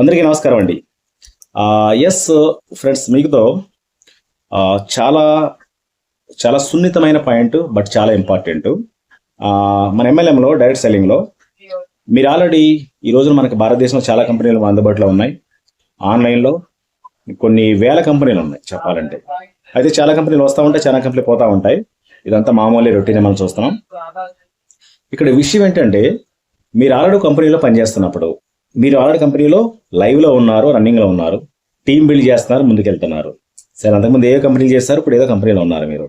అందరికీ నమస్కారం అండి. ఎస్ ఫ్రెండ్స్ మీకుతో చాలా చాలా సున్నితమైన పాయింట్ బట్ చాలా ఇంపార్టెంట్ మన ఎంఎల్ఎంలో డైరెక్ట్ సెల్లింగ్లో మీరు ఆల్రెడీ ఈ రోజున మనకి భారతదేశంలో చాలా కంపెనీలు అందుబాటులో ఉన్నాయి. ఆన్లైన్లో కొన్ని వేల కంపెనీలు ఉన్నాయి చెప్పాలంటే. అయితే చాలా కంపెనీలు వస్తూ ఉంటాయి చాలా కంపెనీలు పోతూ ఉంటాయి. ఇదంతా మామూలు రొటీన్ మనం చూస్తున్నాం. ఇక్కడ విషయం ఏంటంటే మీరు ఆల్రెడీ కంపెనీలో పనిచేస్తున్నప్పుడు మీరు ఆల్రెడీ కంపెనీలో లైవ్లో ఉన్నారు రన్నింగ్లో ఉన్నారు టీం బిల్డ్ చేస్తున్నారు ముందుకెళ్తున్నారు. సరే అంతకుముందు ఏ కంపెనీలు చేస్తారు ఇప్పుడు ఏదో కంపెనీలో ఉన్నారు మీరు.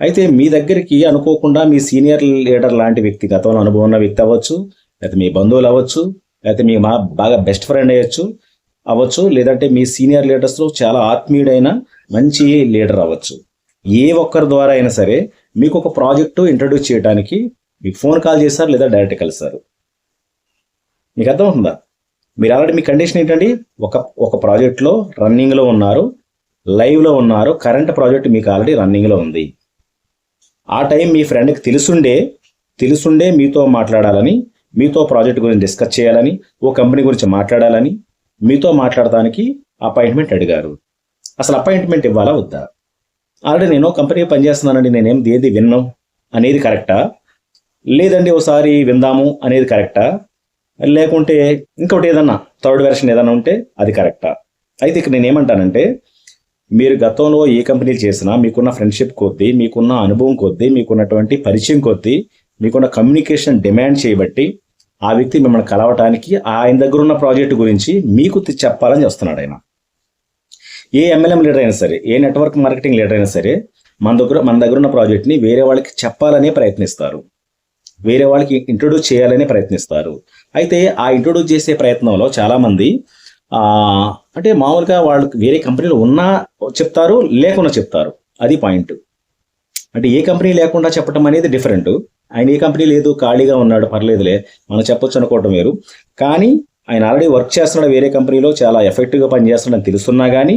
అయితే మీ దగ్గరికి అనుకోకుండా మీ సీనియర్ లీడర్ లాంటి వ్యక్తి గతంలో అనుభవం ఉన్న వ్యక్తి అవ్వచ్చు లేకపోతే మీ బంధువులు అవ్వచ్చు లేకపోతే మీ మా బాగా బెస్ట్ ఫ్రెండ్ అయ్యొచ్చు అవ్వచ్చు లేదంటే మీ సీనియర్ లీడర్స్లో చాలా ఆత్మీయుడైన మంచి లీడర్ అవ్వచ్చు. ఏ ఒక్కరి ద్వారా అయినా సరే మీకు ఒక ప్రాజెక్టు ఇంట్రడ్యూస్ చేయడానికి మీకు ఫోన్ కాల్ చేస్తారు లేదా డైరెక్ట్ కలిస్తారు మీకు అర్థమవుతుందా? మీరు ఆల్రెడీ మీ కండిషన్ ఏంటండి? ఒక ఒక ప్రాజెక్ట్లో రన్నింగ్లో ఉన్నారు లైవ్లో ఉన్నారు కరెంట్ ప్రాజెక్ట్ మీకు ఆల్రెడీ రన్నింగ్లో ఉంది. ఆ టైం మీ ఫ్రెండ్కి తెలుసుండే తెలుసుండే మీతో మాట్లాడాలని మీతో ప్రాజెక్ట్ గురించి డిస్కస్ చేయాలని ఓ కంపెనీ గురించి మాట్లాడాలని మీతో మాట్లాడడానికి అపాయింట్మెంట్ అడిగారు. అసలు అపాయింట్మెంట్ ఇవ్వాలా వద్దా? ఆల్రెడీ నేను కంపెనీ పనిచేస్తున్నానండి నేనేం ఏది విన్నాం? అనేది కరెక్టా? లేదండి ఒకసారి విందాము అనేది కరెక్టా? లేకుంటే ఇంకోటి ఏదన్నా థర్డ్ వెర్షన్ ఏదన్నా ఉంటే అది కరెక్టా? అయితే ఇక్కడ నేను ఏమంటానంటే మీరు గతంలో ఏ కంపెనీలు చేసినా మీకున్న ఫ్రెండ్షిప్ కొద్దీ మీకున్న అనుభవం కొద్దీ మీకున్నటువంటి పరిచయం కొద్దీ మీకున్న కమ్యూనికేషన్ డిమాండ్ చేయబట్టి ఆ వ్యక్తి మిమ్మల్ని కలవటానికి ఆయన దగ్గర ఉన్న ప్రాజెక్ట్ గురించి మీకు తి- చెప్పాలని వస్తున్నాడు ఆయన. ఏ ఎంఎల్ఎం లీడర్ అయినా సరే ఏ నెట్వర్క్ మార్కెటింగ్ లీడర్ అయినా సరే మన దగ్గర మన దగ్గర ఉన్న ప్రాజెక్ట్ని వేరే వాళ్ళకి చెప్పాలనే ప్రయత్నిస్తారు. వేరే వాళ్ళకి ఇంట్రొడ్యూస్ చేయాలని ప్రయత్నిస్తారు. అయితే ఆ ఇంట్రొడ్యూస్ చేసే ప్రయత్నంలో చాలామంది అంటే మామూలుగా వాళ్ళకి వేరే కంపెనీలు ఉన్నా చెప్తారు లేకుండా చెప్తారు. అది పాయింట్. అంటే ఏ కంపెనీ లేకుండా చెప్పడం అనేది డిఫరెంట్ ఆయన ఏ కంపెనీ లేదు ఖాళీగా ఉన్నాడు పర్లేదులే మనం చెప్పొచ్చు అనుకోవటం వేరు. కానీ ఆయన ఆల్రెడీ వర్క్ చేస్తున్నాడు వేరే కంపెనీలో చాలా ఎఫెక్టివ్గా పనిచేస్తున్నాడని తెలుస్తున్నా కానీ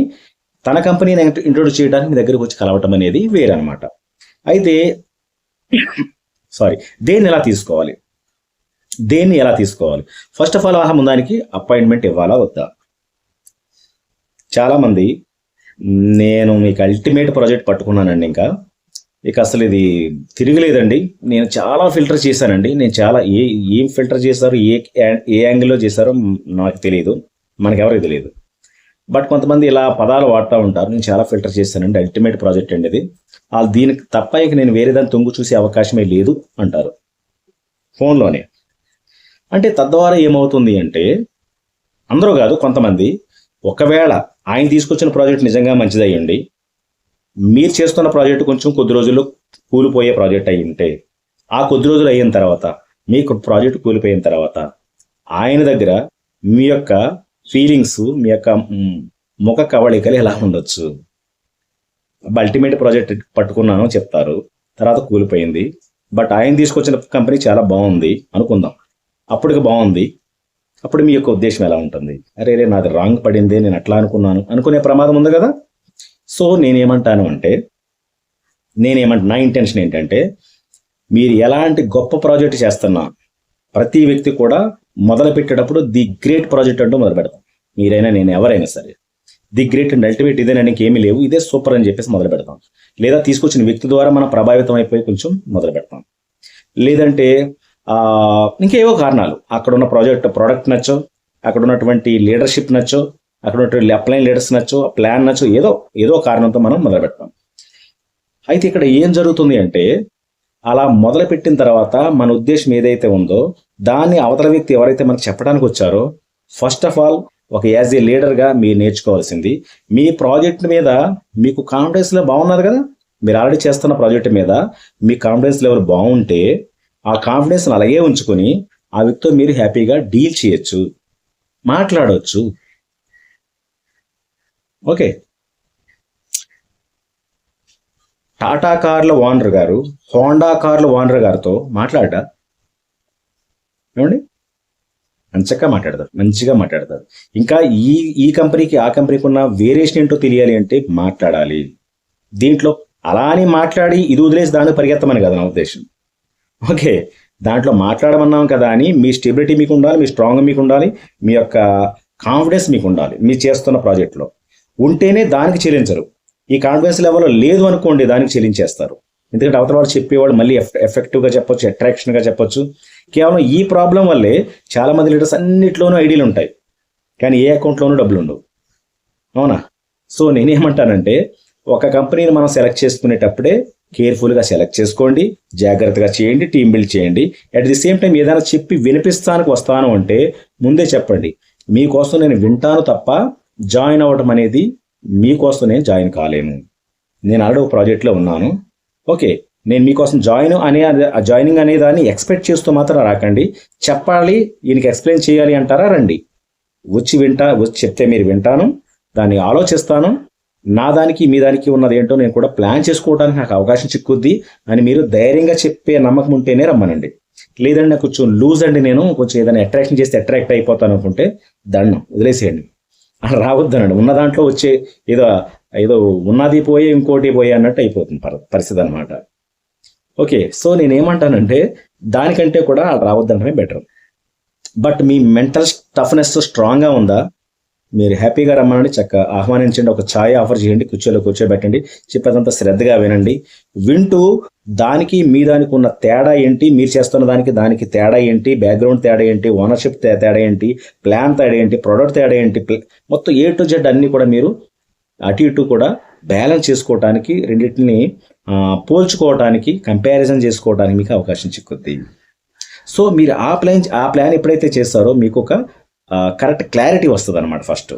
తన కంపెనీని ఇంట్రొడ్యూస్ చేయడానికి మీ దగ్గరికి వచ్చి కలవటం అనేది వేరే అనమాట అయితే సారీ దేన్ని ఎలా తీసుకోవాలి? దేన్ని ఎలా తీసుకోవాలి? ఫస్ట్ ఆఫ్ ఆల్ ఆహా ముందానికి అపాయింట్మెంట్ ఇవ్వాలా వద్దా? చాలామంది నేను మీకు అల్టిమేట్ ప్రాజెక్ట్ పట్టుకున్నానండి ఇంకా. ఇక అసలు ఇది తిరగలేదండి. నేను చాలా ఫిల్టర్ చేశానండి. నేను చాలా ఏ ఏం ఫిల్టర్ చేశారు ఏ ఏ యాంగిల్లో చేశారో నాకు తెలియదు మనకెవరికి తెలియదు బట్ కొంతమంది ఇలా పదాలు వాడుతూ ఉంటారు. నేను చాలా ఫిల్టర్ చేశానండి. అల్టిమేట్ ప్రాజెక్ట్ అండి ఇది. వాళ్ళు దీనికి తప్ప ఇక నేను వేరే దాన్ని తొంగు చూసే అవకాశమే లేదు అంటారు. ఫోన్లోనే అంటే తద్వారా ఏమవుతుంది అంటే అందరూ కాదు కొంతమంది ఒకవేళ ఆయన తీసుకొచ్చిన ప్రాజెక్ట్ నిజంగా మంచిదయ్యండి మీరు చేస్తున్న ప్రాజెక్ట్ కొంచెం కొద్ది రోజుల్లో కూలిపోయే ప్రాజెక్ట్ అయి ఉంటే ఆ కొద్ది రోజులు అయిన తర్వాత మీకు ప్రాజెక్ట్ కూలిపోయిన తర్వాత ఆయన దగ్గర మీ యొక్క ఫీలింగ్స్ మీ యొక్క ముఖ కవళికలు ఎలా ఉండొచ్చు? అల్టిమేట్ ప్రాజెక్ట్ పట్టుకున్నాను చెప్తారు. తర్వాత కూలిపోయింది. బట్ ఆయన తీసుకొచ్చిన కంపెనీ చాలా బాగుంది అనుకుందాం. అప్పటికి బాగుంది. అప్పుడు మీ యొక్క ఉద్దేశం ఎలా ఉంటుంది? అరే రే నాది రాంగ్ పడింది నేను అట్లా అనుకున్నాను. అనుకునే ప్రమాదం ఉంది కదా? సో నేనేమంటాను అంటే నేనేమంట నా ఇంటెన్షన్ ఏంటంటే మీరు ఎలాంటి గొప్ప ప్రాజెక్ట్ చేస్తున్నా ప్రతి వ్యక్తి కూడా మొదలు పెట్టేటప్పుడు ది గ్రేట్ ప్రాజెక్ట్ అంటూ మొదలు పెడతాం మీరైనా నేను ఎవరైనా సరే ది గ్రేట్ అండ్ అల్టిమేట్ ఇదేనానికి ఏమీ లేవు ఇదే సూపర్ అని చెప్పేసి మొదలు పెడతాం లేదా తీసుకొచ్చిన వ్యక్తి ద్వారా మనం ప్రభావితం అయిపోయి కొంచెం మొదలు పెడతాం. లేదంటే ఇంకేవో కారణాలు. అక్కడ ఉన్న ప్రాజెక్ట్ ప్రోడక్ట్ నచ్చో అక్కడ ఉన్నటువంటి లీడర్షిప్ నచ్చో అక్కడ ఉన్నటువంటి అప్లైన్ లీడర్స్ నచ్చో ప్లాన్ నచ్చో ఏదో ఏదో కారణంతో మనం మొదలు పెడతాం. అయితే ఇక్కడ ఏం జరుగుతుంది అంటే అలా మొదలుపెట్టిన తర్వాత మన ఉద్దేశం ఏదైతే ఉందో దాన్ని అవతల వ్యక్తి ఎవరైతే మనకు చెప్పడానికి వచ్చారో ఫస్ట్ ఆఫ్ ఆల్ ఒక యాజ్ ఏ లీడర్గా మీరు నేర్చుకోవాల్సింది. మీ ప్రాజెక్ట్ మీద మీకు కాన్ఫిడెన్స్లో బాగున్నారు కదా? మీరు ఆల్రెడీ చేస్తున్న ప్రాజెక్ట్ మీద మీ కాన్ఫిడెన్స్ లెవెల్ బాగుంటే ఆ కాన్ఫిడెన్స్ని అలాగే ఉంచుకొని ఆ వ్యక్తితో మీరు హ్యాపీగా డీల్ చేయొచ్చు మాట్లాడవచ్చు ఓకే టాటా కార్ల ఓనర్ గారు హోండా కార్ల ఓనర్ గారితో మాట్లాడా? ఏమండి? మంచిగా మాట్లాడతారు మంచిగా మాట్లాడతారు. ఇంకా ఈ ఈ కంపెనీకి ఆ కంపెనీకి ఉన్న వేరియేషన్ ఏంటో తెలియాలి అంటే మాట్లాడాలి. దీంట్లో అలా అని మాట్లాడి ఇది వదిలేసి దాన్ని పరిగెత్తమని కదా నా ఉద్దేశం. ఓకే దాంట్లో మాట్లాడమన్నాం కదా అని మీ స్టెబిలిటీ మీకు ఉండాలి మీ స్ట్రాంగ్ మీకు ఉండాలి మీ యొక్క కాన్ఫిడెన్స్ మీకు ఉండాలి మీరు చేస్తున్న ప్రాజెక్ట్లో ఉంటేనే దానికి చెల్లించరు ఈ కాన్ఫిడెన్స్ లెవెల్లో లేదు అనుకోండి దానికి చెల్లించేస్తారు. ఎందుకంటే అవతల వాళ్ళు చెప్పేవాళ్ళు మళ్ళీ ఎఫ్- ఎఫెక్టివ్గా చెప్పొచ్చు అట్రాక్షన్గా చెప్పొచ్చు. కేవలం ఈ ప్రాబ్లం వల్లే చాలా మంది లీడర్స్ అన్నిట్లోనూ ఐడియాలు ఉంటాయి. కానీ ఏ అకౌంట్లోనూ డబ్బులు ఉండవు. అవునా? సో నేనేమంటానంటే ఒక కంపెనీని మనం సెలెక్ట్ చేసుకునేటప్పుడే కేర్ఫుల్గా సెలెక్ట్ చేసుకోండి జాగ్రత్తగా చేయండి టీం బిల్డ్ చేయండి. అట్ ది సేమ్ టైం ఏదైనా చెప్పి వినిపిస్తానికి వస్తాను అంటే ముందే చెప్పండి మీకోసం నేను వింటాను తప్ప జాయిన్ అవ్వటం అనేది మీకోసం నేను జాయిన్ కాలేను. నేను ఆల్రెడీ ఒక ప్రాజెక్ట్లో ఉన్నాను. ఓకే నేను మీకోసం జాయిన్ అనే జాయినింగ్ అనే దాన్ని ఎక్స్పెక్ట్ చేస్తూ మాత్రం రాకండి. చెప్పాలి ఈయనకి ఎక్స్ప్లెయిన్ చేయాలి అంటారా? రండి. వచ్చి వింటా వచ్చి చెప్తే మీరు వింటాను. దాన్ని ఆలోచిస్తాను. నా దానికి మీ దానికి ఉన్నది ఏంటో నేను కూడా ప్లాన్ చేసుకోవడానికి నాకు అవకాశం చిక్కుద్ది. అని మీరు ధైర్యంగా చెప్పే నమ్మకం ఉంటేనే రమ్మనండి. లేదండి నాకు కొంచెం లూజ్ అండి నేను. కొంచెం ఏదైనా అట్రాక్షన్ చేస్తే అట్రాక్ట్ అయిపోతాను అనుకుంటే దండం వదిలేసేయండి. అలా రావద్దనండి ఉన్న దాంట్లో వచ్చే ఏదో ఏదో ఉన్నది పోయే ఇంకోటి పోయే అన్నట్టు అయిపోతుంది పరి- పరిస్థితి అనమాట ఓకే సో నేను ఏమంటానంటే దానికంటే కూడా అలా రావద్దనడమే బెటర్. బట్ మీ మెంటల్ టఫ్నెస్ స్ట్రాంగ్గా ఉందా? మీరు హ్యాపీగా రమ్మనండి చక్క ఆహ్వానించండి ఒక ఛాయ్ ఆఫర్ చేయండి కూర్చోలో కూర్చోబెట్టండి చెప్పేదంతా శ్రద్ధగా వినండి. వింటూ దానికి మీ దానికి ఉన్న తేడా ఏంటి మీరు చేస్తున్న దానికి దానికి తేడా ఏంటి బ్యాక్గ్రౌండ్ తేడా ఏంటి ఓనర్షిప్ తేడా ఏంటి ప్లాన్ తేడా ఏంటి ప్రొడక్ట్ తేడా ఏంటి మొత్తం ఏ టు జెడ్ అన్ని కూడా మీరు అటు ఇటు కూడా బ్యాలెన్స్ చేసుకోవటానికి రెండింటిని పోల్చుకోవటానికి కంపారిజన్ చేసుకోవడానికి మీకు అవకాశం చిక్కుద్ది. సో మీరు ఆ ప్లాన్ ఆ ప్లాన్ ఎప్పుడైతే చేస్తారో మీకు ఒక కరెక్ట్ క్లారిటీ వస్తుంది అనమాట ఫస్ట్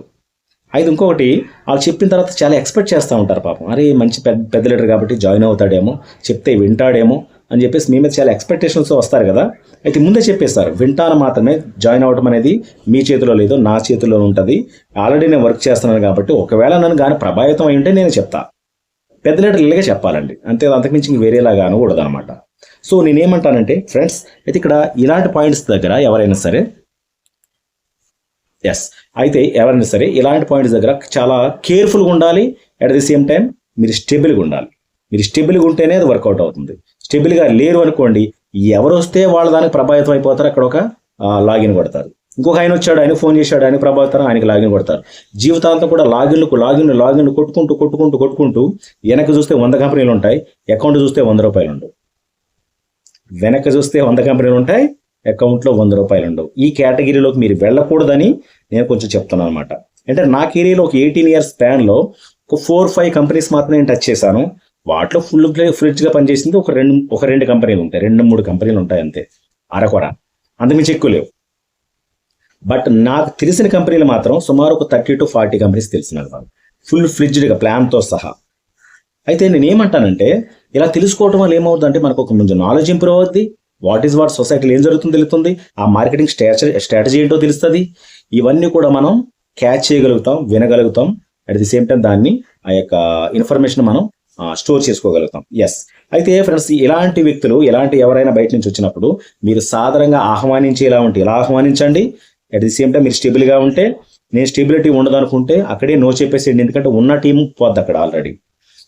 అయితే ఇంకొకటి వాళ్ళు చెప్పిన తర్వాత చాలా ఎక్స్పెక్ట్ చేస్తూ ఉంటారు పాపం. అరే మంచి పెద్ద పెద్ద లీడర్ కాబట్టి జాయిన్ అవుతాడేమో చెప్తే వింటాడేమో అని చెప్పేసి మీ మీద చాలా ఎక్స్పెక్టేషన్స్ వస్తారు కదా. అయితే ముందే చెప్పేస్తారు వింటాను మాత్రమే జాయిన్ అవ్వడం అనేది మీ చేతిలో లేదు నా చేతిలో ఉంటుంది. ఆల్రెడీ నేను వర్క్ చేస్తున్నాను కాబట్టి ఒకవేళ నన్ను కానీ ప్రభావితం అయి ఉంటే నేను చెప్తా. పెద్ద లీడర్ ఇలాగే చెప్పాలండి. అంతే అంతకుమించి ఇంక వేరేలాగా అనకూడదు అనమాట సో నేనేమంటానంటే ఫ్రెండ్స్ అయితే ఇక్కడ ఇలాంటి పాయింట్స్ దగ్గర ఎవరైనా సరే ఎస్ అయితే ఎవరైనా సరే ఇలాంటి పాయింట్స్ దగ్గర చాలా కేర్ఫుల్గా ఉండాలి. అట్ ది సేమ్ టైం మీరు స్టెబుల్గా ఉండాలి. మీరు స్టెబుల్గా ఉంటేనే అది వర్కౌట్ అవుతుంది. స్టెబుల్గా లేరు అనుకోండి ఎవరు వస్తే వాళ్ళు దానికి ప్రభావితం అయిపోతారు? అక్కడ ఒక లాగిన్ కొడతారు. ఇంకొక ఆయన వచ్చాడు ఆయన ఫోన్ చేశాడు ఆయన ప్రభావితం ఆయనకి లాగిన్ కొడతారు. జీవితాంతం కూడా లాగిన్లకు లాగిన్లు లాగిన్లు కొట్టుకుంటూ కొట్టుకుంటూ కొట్టుకుంటూ వెనక చూస్తే వంద కంపెనీలు ఉంటాయి. అకౌంట్ చూస్తే వంద రూపాయలు ఉండవు. వెనక చూస్తే వంద కంపెనీలు ఉంటాయి. అకౌంట్లో వంద రూపాయలు ఉండవు ఈ కేటగిరీలోకి మీరు వెళ్ళకూడదని నేను కొంచెం చెప్తున్నాను అనమాట అంటే నా కెరీర్లో ఒక ఎయిటీన్ ఇయర్స్ స్పాన్లో ఒక ఫోర్ ఫైవ్ కంపెనీస్ మాత్రమే నేను టచ్ చేశాను. వాటిలో ఫుల్ ఫ్రిడ్జ్గా పనిచేసింది ఒక రెండు ఒక రెండు కంపెనీలు ఉంటాయి. రెండు మూడు కంపెనీలు ఉంటాయి అంతే. అరకొర. అంతకుమించి ఎక్కువ లేవు. బట్ నాకు తెలిసిన కంపెనీలు మాత్రం సుమారు ఒక థర్టీ టు ఫార్టీ కంపెనీస్ తెలిసిన ఫుల్ ఫ్రిడ్జ్డ్గా ప్లాన్తో సహా. అయితే నేను ఏమంటానంటే ఇలా తెలుసుకోవడం వల్ల ఏమవుతుందంటే మనకు ఒక కొంచెం నాలెడ్జ్ ఇంప్రూవ్ అవుద్ది. వాట్ ఈస్ వాట్ సొసైటీలో ఏం జరుగుతుందో తెలుస్తుంది? ఆ మార్కెటింగ్ స్ట్రాటజీ స్ట్రాటజీ ఏంటో తెలుస్తుంది? ఇవన్నీ కూడా మనం క్యాచ్ చేయగలుగుతాం వినగలుగుతాం. అట్ ది సేమ్ టైం దాన్ని ఆ యొక్క ఇన్ఫర్మేషన్ మనం స్టోర్ చేసుకోగలుగుతాం. ఎస్ అయితే ఫ్రెండ్స్ ఇలాంటి వ్యక్తులు ఇలాంటి ఎవరైనా బయట నుంచి వచ్చినప్పుడు మీరు సాధారణంగా ఆహ్వానించేలా ఉంటే ఇలా ఆహ్వానించండి? అట్ ది సేమ్ టైం మీరు స్టేబుల్గా ఉంటే నేను స్టెబిలిటీ ఉండదు అనుకుంటే అక్కడే నో చెప్పేసేయండి. ఎందుకంటే ఉన్న టీం పోద్ది అక్కడ ఆల్రెడీ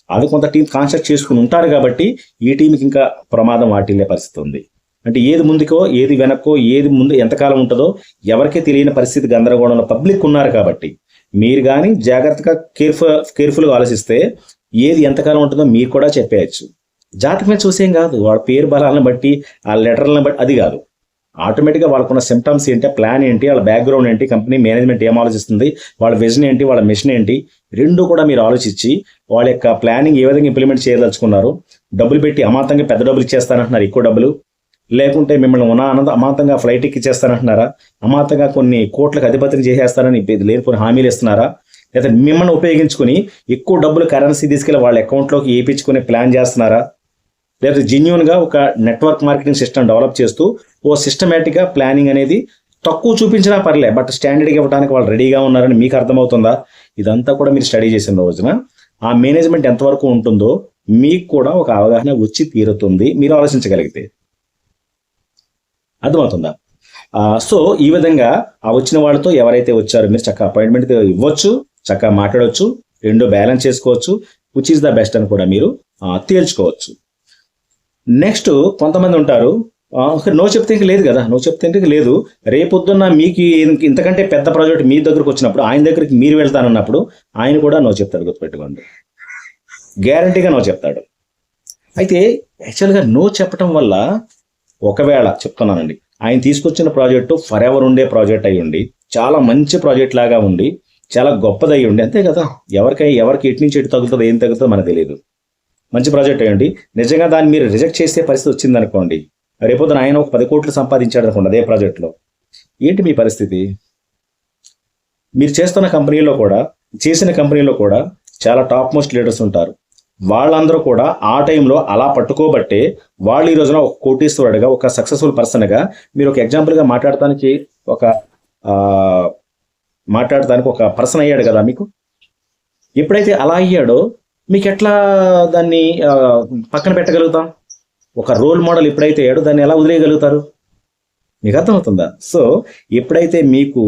అది కొంత టీం కాన్స్ట్రక్ట్ చేసుకుని ఉంటారు కాబట్టి ఈ టీంకి ఇంకా ప్రమాదం వాటిల్లే పరిస్థితి ఉంది అంటే ఏది ముందుకో ఏది వెనక్కో ఏది ముందు ఎంతకాలం ఉంటుందో ఎవరికీ తెలియని పరిస్థితి గందరగోళంలో పబ్లిక్ ఉన్నారు కాబట్టి. మీరు కానీ జాగ్రత్తగా కేర్ఫుల్ కేర్ఫుల్గా ఆలోచిస్తే ఏది ఎంతకాలం ఉంటుందో మీరు కూడా చెప్పేయచ్చు. జాతకమే చూసేం కాదు. వాళ్ళ పేరు బలాలను బట్టి ఆ లెటర్లను బట్టి అది కాదు. ఆటోమేటిక్గా వాళ్ళకున్న సిమ్టమ్స్ ఏంటి ప్లాన్ ఏంటి వాళ్ళ బ్యాక్గ్రౌండ్ ఏంటి కంపెనీ మేనేజ్మెంట్ ఏం ఆలోచిస్తుంది వాళ్ళ విజన్ ఏంటి వాళ్ళ మిషన్ ఏంటి రెండు కూడా మీరు ఆలోచించి వాళ్ళ యొక్క ప్లానింగ్ ఏ విధంగా ఇంప్లిమెంట్ చేయదలుచుకున్నారు డబ్బులు పెట్టి అమాంతంగా పెద్ద డబ్బులు ఇచ్చేస్తానంటున్నారు ఎక్కువ డబ్బులు. లేకుంటే మిమ్మల్ని ఉన్న ఆనంద అమాంతంగా ఫ్లైట్ ఎక్కిచ్చేస్తారంటున్నారా అమాంతంగా కొన్ని కోట్లకు అధిపతిని చేసేస్తారని లేనిపోయిన హామీలు ఇస్తున్నారా? లేదా మిమ్మల్ని ఉపయోగించుకుని ఎక్కువ డబ్బులు కరెన్సీ తీసుకెళ్ళి వాళ్ళ అకౌంట్లోకి వేయించుకునే ప్లాన్ చేస్తున్నారా? లేదా జెన్యున్గా ఒక నెట్వర్క్ మార్కెటింగ్ సిస్టమ్ డెవలప్ చేస్తూ ఓ సిస్టమేటిక్గా ప్లానింగ్ అనేది తక్కువ చూపించినా పర్లే బట్ స్టాండర్డ్గా ఇవ్వడానికి వాళ్ళు రెడీగా ఉన్నారని మీకు అర్థమవుతుందా? ఇదంతా కూడా మీరు స్టడీ చేసిన రోజున ఆ మేనేజ్మెంట్ ఎంతవరకు ఉంటుందో మీకు కూడా ఒక అవగాహన వచ్చి తీరుతుంది. మీరు ఆలోచించగలిగితే. అర్థమవుతుందా? సో ఈ విధంగా ఆ వచ్చిన వాళ్ళతో ఎవరైతే వచ్చారో మీరు చక్కగా అపాయింట్మెంట్ ఇవ్వచ్చు చక్కగా మాట్లాడవచ్చు రెండు బ్యాలెన్స్ చేసుకోవచ్చు విచ్ ఈస్ ద బెస్ట్ అని కూడా మీరు తేల్చుకోవచ్చు. నెక్స్ట్ కొంతమంది ఉంటారు నో చెప్తే ఇంక లేదు కదా నో చెప్తే ఇంక లేదు. రేపొద్దున్న మీకు ఇంతకంటే పెద్ద ప్రాజెక్ట్ మీ దగ్గరకు వచ్చినప్పుడు ఆయన దగ్గరికి మీరు వెళ్తానన్నప్పుడు ఆయన కూడా నో చెప్తాడు గుర్తుపెట్టుకోండి. గ్యారంటీగా నో చెప్తాడు. అయితే యాక్చువల్గా నో చెప్పటం వల్ల ఒకవేళ చెప్తున్నానండి ఆయన తీసుకొచ్చిన ప్రాజెక్టు ఫర్ ఎవర్ ఉండే ప్రాజెక్ట్ అయి ఉండి చాలా మంచి ప్రాజెక్ట్ లాగా ఉండి చాలా గొప్పది అయి ఉండి అంతే కదా? ఎవరికై ఎవరికి ఎటు నుంచి ఎటు తగులుతుందో ఏం తగులుతుందో మనకు తెలియదు మంచి ప్రాజెక్ట్ అయ్యండి నిజంగా దాన్ని మీరు రిజెక్ట్ చేసే పరిస్థితి వచ్చిందనుకోండి రేపొద్దున ఆయన ఒక పది కోట్లు సంపాదించాడు అనుకోండి అదే ప్రాజెక్ట్లో. ఏంటి మీ పరిస్థితి? మీరు చేస్తున్న కంపెనీలో కూడా చేసిన కంపెనీలో కూడా చాలా టాప్ మోస్ట్ లీడర్స్ ఉంటారు. వాళ్ళందరూ కూడా ఆ టైంలో అలా పట్టుకోబట్టే వాళ్ళు ఈ రోజున ఒక కోటీశ్వరుడుగా ఒక సక్సెస్ఫుల్ పర్సన్గా మీరు ఒక ఎగ్జాంపుల్గా మాట్లాడటానికి ఒక మాట్లాడటానికి ఒక పర్సన్ అయ్యాడు కదా మీకు? ఎప్పుడైతే అలా అయ్యాడో మీకు ఎట్లా దాన్ని పక్కన పెట్టగలుగుతాం? ఒక రోల్ మోడల్ ఎప్పుడైతే అయ్యాడో దాన్ని ఎలా వదిలేయగలుగుతారు? మీకు అర్థమవుతుందా? సో ఎప్పుడైతే మీకు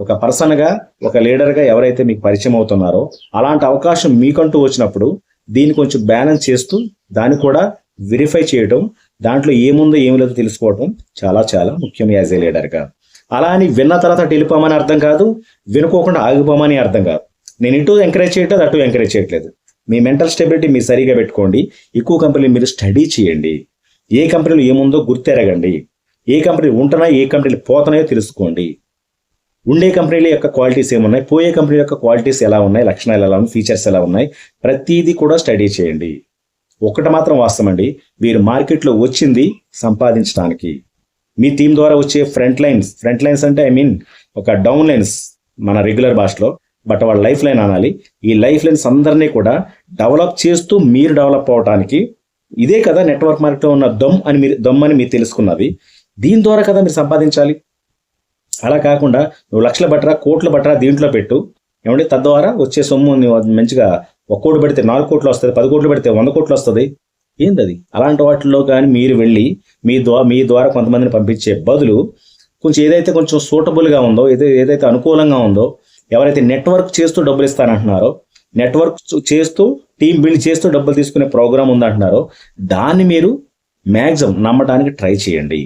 ఒక పర్సన్గా ఒక లీడర్గా ఎవరైతే మీకు పరిచయం అవుతున్నారో అలాంటి అవకాశం మీకంటూ వచ్చినప్పుడు దీన్ని కొంచెం బ్యాలెన్స్ చేస్తూ దాన్ని కూడా వెరిఫై చేయడం దాంట్లో ఏముందో ఏమి లేదో తెలుసుకోవడం చాలా చాలా ముఖ్యం యాజ్ ఏ లీడర్గా అలా అని విన్న తర్వాత వెళ్ళిపోమని అర్థం కాదు వినుకోకుండా ఆగిపోమని అర్థం కాదు. నేను ఇటు ఎంకరేజ్ చేయట్లేదు అటు ఎంకరేజ్ చేయట్లేదు. మీ మెంటల్ స్టెబిలిటీ మీరు సరిగా పెట్టుకోండి. ఎక్కువ కంపెనీలు మీరు స్టడీ చేయండి. ఏ కంపెనీలు ఏముందో గుర్తెరగండి. ఏ కంపెనీలు ఉంటున్నాయో ఏ కంపెనీలు పోతున్నాయో తెలుసుకోండి. ఉండే కంపెనీల యొక్క క్వాలిటీస్ ఏమున్నాయి? పోయే కంపెనీల యొక్క క్వాలిటీస్ ఎలా ఉన్నాయి? లక్షణాలు ఎలా ఉన్నాయి? ఫీచర్స్ ఎలా ఉన్నాయి? ప్రతిదీ కూడా స్టడీ చేయండి. ఒకటి మాత్రం వాస్తవం అండి మీరు మార్కెట్లో వచ్చింది సంపాదించడానికి. మీ టీం ద్వారా వచ్చే ఫ్రంట్ లైన్స్. ఫ్రంట్ లైన్స్ అంటే ఐ మీన్ ఒక డౌన్ లైన్స్ మన రెగ్యులర్ భాషలో బట్ వాళ్ళ లైఫ్ లైన్ అనాలి. ఈ లైఫ్ లైన్స్ అందరినీ కూడా డెవలప్ చేస్తూ మీరు డెవలప్ అవడానికి ఇదే కదా నెట్వర్క్ మార్కెట్లో ఉన్న దమ్ అని మీరు దమ్ అని మీరు తెలుసుకున్నది. దీని ద్వారా కదా మీరు సంపాదించాలి? అలా కాకుండా నువ్వు లక్షల బట్టరా కోట్ల బట్టరా దీంట్లో పెట్టు. ఏమంటే తద్వారా వచ్చే సొమ్ము నువ్వు మంచిగా ఒక కోటి పెడితే నాలుగు కోట్లు వస్తుంది పది కోట్లు పెడితే వంద కోట్లు వస్తుంది. ఏంది అది అలాంటి వాటిల్లో కానీ మీరు వెళ్ళి మీ ద్వారా మీ ద్వారా కొంతమందిని పంపించే బదులు కొంచెం ఏదైతే కొంచెం సూటబుల్గా ఉందో ఏదైతే ఏదైతే అనుకూలంగా ఉందో ఎవరైతే నెట్వర్క్ చేస్తూ డబ్బులు ఇస్తానంటున్నారో నెట్వర్క్ చేస్తూ టీం బిల్డ్ చేస్తూ డబ్బులు తీసుకునే ప్రోగ్రామ్ ఉందంటున్నారో దాన్ని మీరు మ్యాక్సిమం నమ్మడానికి ట్రై చేయండి.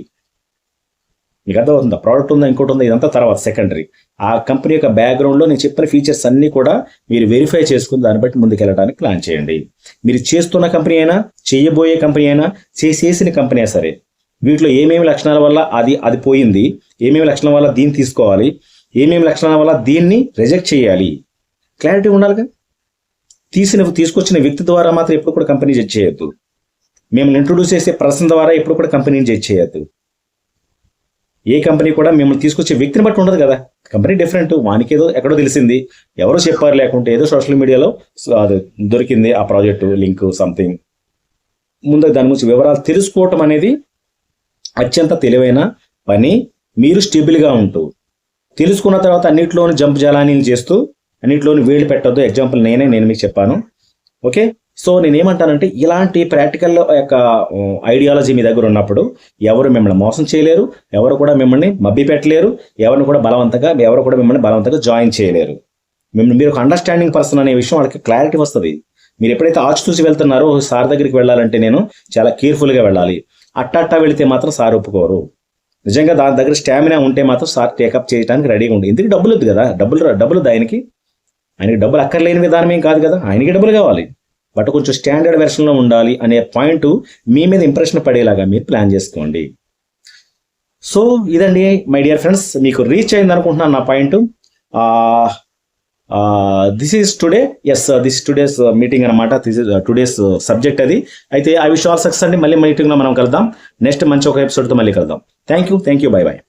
మీకు అర్థమవుతుందా? ప్రోడక్ట్ ఉందా ఇంకోటి ఉందా ఇదంతా తర్వాత సెకండరీ ఆ కంపెనీ యొక్క బ్యాక్గ్రౌండ్లో నేను చెప్పిన ఫీచర్స్ అన్నీ కూడా మీరు వెరిఫై చేసుకుని దాన్ని బట్టి ముందుకెళ్ళడానికి ప్లాన్ చేయండి. మీరు చేస్తున్న కంపెనీ అయినా చేయబోయే కంపెనీ అయినా చేసేసిన కంపెనీ సరే వీటిలో ఏమేమి లక్షణాల వల్ల అది అది పోయింది ఏమేమి లక్షణాల వల్ల దీన్ని తీసుకోవాలి ఏమేమి లక్షణాల వల్ల దీన్ని రిజెక్ట్ చేయాలి. క్లారిటీ ఉండాలిగా? తీసిన తీసుకొచ్చిన వ్యక్తి ద్వారా మాత్రం ఎప్పుడు కూడా కంపెనీ జడ్జ్ చేయొద్దు. మేము ఇంట్రొడ్యూస్ చేసే పర్సన్ ద్వారా ఎప్పుడు కూడా కంపెనీని జడ్జ్ చేయొద్దు. ఏ కంపెనీ కూడా మిమ్మల్ని తీసుకొచ్చే వ్యక్తిని బట్టి ఉండదు కదా. Company different. వానికి ఏదో ఎక్కడో తెలిసింది. ఎవరో చెప్పారు లేకుంటే ఏదో సోషల్ మీడియాలో అది దొరికింది ఆ ప్రాజెక్టు లింక్ సంథింగ్. ముందు దాని గురించి వివరాలు తెలుసుకోవటం అనేది అత్యంత తెలివైన పని. మీరు స్టేబుల్గా ఉంటూ తెలుసుకున్న తర్వాత అన్నింటిలోని జంప్ జలానీలు చేస్తూ అన్నింటిలోని వేలు పెట్టద్దు. ఎగ్జాంపుల్ నేనే నేను మీకు చెప్పాను. ఓకే? సో నేనేమంటానంటే ఇలాంటి ప్రాక్టికల్ యొక్క ఐడియాలజీ మీ దగ్గర ఉన్నప్పుడు ఎవరు మిమ్మల్ని మోసం చేయలేరు ఎవరు కూడా మిమ్మల్ని మబ్బి పెట్టలేరు ఎవరిని కూడా బలవంతంగా ఎవరు కూడా మిమ్మల్ని బలవంతంగా జాయిన్ చేయలేరు. మిమ్మల్ని మీరు ఒక అండర్స్టాండింగ్ పర్సన్ అనే విషయం వాళ్ళకి క్లారిటీ వస్తుంది. మీరు ఎప్పుడైతే ఆచి చూసి వెళ్తున్నారో సార్ దగ్గరికి వెళ్ళాలంటే నేను చాలా కేర్ఫుల్గా వెళ్ళాలి. అట్టట్టా వెళితే మాత్రం సార్ ఒప్పుకోరు. నిజంగా దాని దగ్గర స్టామినా ఉంటే మాత్రం సార్ టేకప్ చేయడానికి రెడీగా ఉంటుంది ఎందుకు డబ్బులు వద్దు కదా? డబ్బులు డబ్బులు దానికి ఆయనకి డబ్బులు అక్కర్లేని విధానం ఏం కాదు కదా? ఆయనకి డబ్బులు కావాలి. బట్ కొంచెం స్టాండర్డ్ వెర్షన్లో ఉండాలి అనే పాయింట్ మీ మీద ఇంప్రెషన్ పడేలాగా మీరు ప్లాన్ చేసుకోండి. సో ఇదండి మై డియర్ ఫ్రెండ్స్ మీకు రీచ్ అయింది అనుకుంటున్నాను నా point. This is today is this today's meeting అనమాట దిస్ ఇస్ టుడేస్ సబ్జెక్ట్ అది. అయితే ఐ విష్ ఆల్ సక్సెస్ అండి. మళ్ళీ మీటింగ్లో మనం కలుద్దాం. నెక్స్ట్ మంచి ఒక ఎపిసోడ్తో మళ్ళీ కలుద్దాం. Thank you thank you bye. Bye